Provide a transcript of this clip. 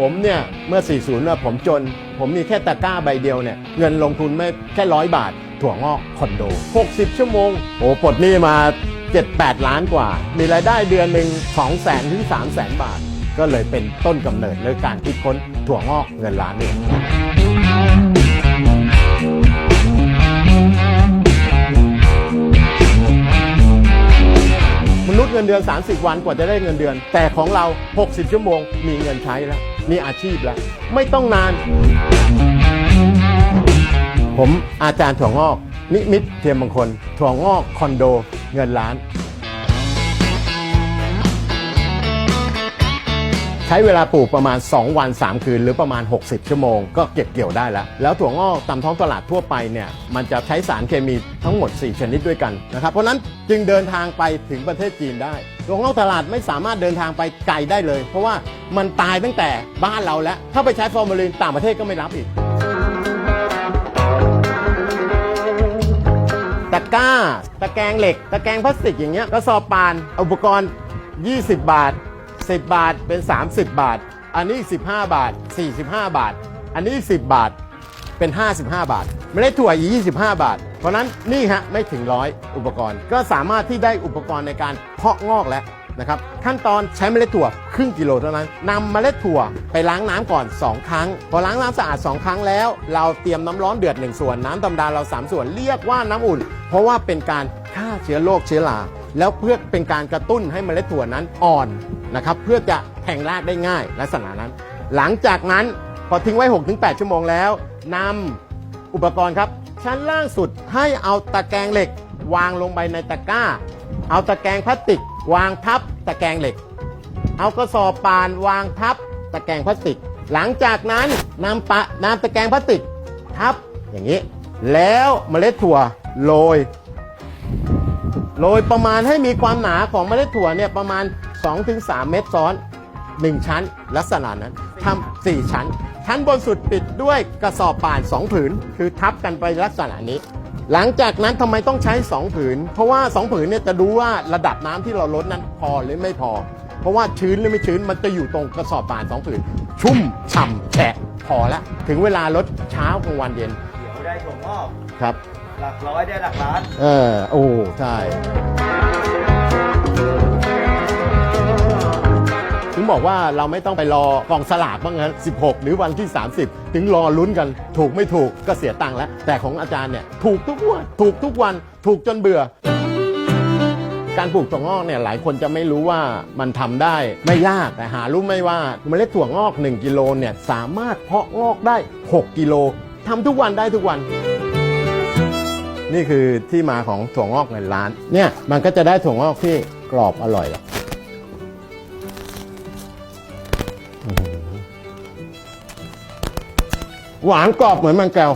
ผมเนี่ย เมื่อ 40นี่ผมจน ผมมีแค่ตะกร้าใบเดียวเนี่ย เงินลงทุนไม่แค่ร้อยบาท ถั่วงอกคอนโด 60 ชั่วโมง โอ้ปลดหนี้มา 7-8 ล้านกว่า มีรายได้เดือนหนึ่ง2แสนถึง3แสนบาท ก็เลยเป็นต้นกำเนิดในการคิดค้นถั่วงอกเงินล้านนี่มนุษย์เงินเดือน 30 วันกว่าจะได้เงินเดือน แต่ของเรา 60 ชั่วโมงมีเงินใช้แล้ว มีอาชีพแล้ว ไม่ต้องนาน ผมอาจารย์ถั่วงอก นิมิตเทียมมงคลถั่วงอกคอนโดเงินล้าน ใช้เวลาปลูกประมาณ 2 วัน 3 คืน หรือประมาณ 60 ชั่วโมง ก็เก็บเกี่ยวได้แล้ว แล้วถั่วงอกตามท้องตลาดทั่วไปเนี่ย มันจะใช้สารเคมีทั้งหมด 4 ชนิดด้วยกันนะครับ เพราะฉะนั้นจึงเดินทางไปถึงประเทศจีนได้ ถั่วงอกตลาดไม่สามารถเดินทางไปไกลได้เลย เพราะว่ามันตายตั้งแต่บ้านเราแล้ว ถ้าไปใช้ฟอร์มาลินต่างประเทศก็ไม่รับอีกตะกร้า ตะแกรงเหล็ก ตะแกรงพลาสติกอย่างเงี้ยกระสอบปานอุปกรณ์ 20 บาท 10 บาทเป็น 30 บาท อันนี้ 15 บาท 45 บาท อันนี้ 10 บาทเป็น 55 บาท ไม่ได้ถั่วอี25 บาท เพราะนั้นนี่ฮะไม่ถึงร้อยอุปกรณ์ ก็สามารถที่ได้อุปกรณ์ในการเพาะงอกแล้วนะครับขั้นตอนใช้เมล็ดถั่วครึ่งกิโลเท่านั้นนำเมล็ดถั่วไปล้างน้ำก่อน 2 ครั้ง พอล้างน้ำสะอาด 2 ครั้งแล้ว เราเตรียมน้ำร้อนเดือด 1 ส่วน น้ำธรรมดาเรา 3 ส่วนเรียกว่าน้ำอุ่น เพราะว่าเป็นการฆ่าเชื้อโรคเชื้อราแล้วเพื่อเป็นการกระตุ้นให้เมล็ดถั่วนั้นอ่อนนะครับเพื่อจะแทงรากได้ง่ายลักษณะนั้น หลังจากนั้นพอทิ้งไว้ 6-8 ชั่วโมงแล้วนำ อุปกรณ์ครับ ชั้นล่างสุดให้เอาตะแกรงเหล็ก วางลงไปในตะกร้า เอาตะแกรงพลาสติก วางทับตะแกรงเหล็ก เอากระสอบปานวางทับตะแกรงพลาสติก หลังจากนั้นนำปะนำตะแกรงพลาสติกทับอย่างนี้ แล้วเมล็ดถั่วโรยโรยประมาณให้มีความหนาของเมล็ดถั่วเนี่ยประมาณ 2-3 เม็ดซ้อน 1 ชั้นลักษณะนั้น ทำ4ชั้น ชั้นบนสุดปิดด้วยกระสอบป่าน2ผืน คือทับกันไปลักษณะนี้ หลังจากนั้นทำไมต้องใช้2ผืน เพราะว่า2ผืนเนี่ยจะดูว่าระดับน้ำที่เราลดนั้นพอหรือไม่พอ เพราะว่าชื้นหรือไม่ชื้นมันจะอยู่ตรงกระสอบป่าน2ผืน ชุ่มฉ่ำแฉะพอละถึงเวลาลดเช้ากลางวันเย็นเดี๋ยวได้ถั่วงอกครับ หลักร้อยได้หลักล้าน เออโอ้ใช่ งบอกว่าเราไม่ต้องไปรอกองสลากบ้างงั้น 16 หรือวันที่ 30 ถึงรอลุ้นกัน ถูกไม่ถูกก็เสียตังค์แล้ว แต่ของอาจารย์เนี่ยถูกทุกวันถูกทุกวัน ถูกจนเบื่อ การปลูกถั่วงอกเนี่ยหลายคนจะไม่รู้ว่ามันทำได้ไม่ยากแต่หารู้ไหม่ว่าเมล็ดถั่วงอก 1 กิโลเนี่ยสามารถเพาะงอกได้ 6 กิโลทำทุกวันได้ทุกวัน นี่คือที่มาของถั่วงอกเงินล้านเนี่ยมันก็จะได้ถั่วงอกที่กรอบอร่อย หวานกรอบเหมือนมันแก้ว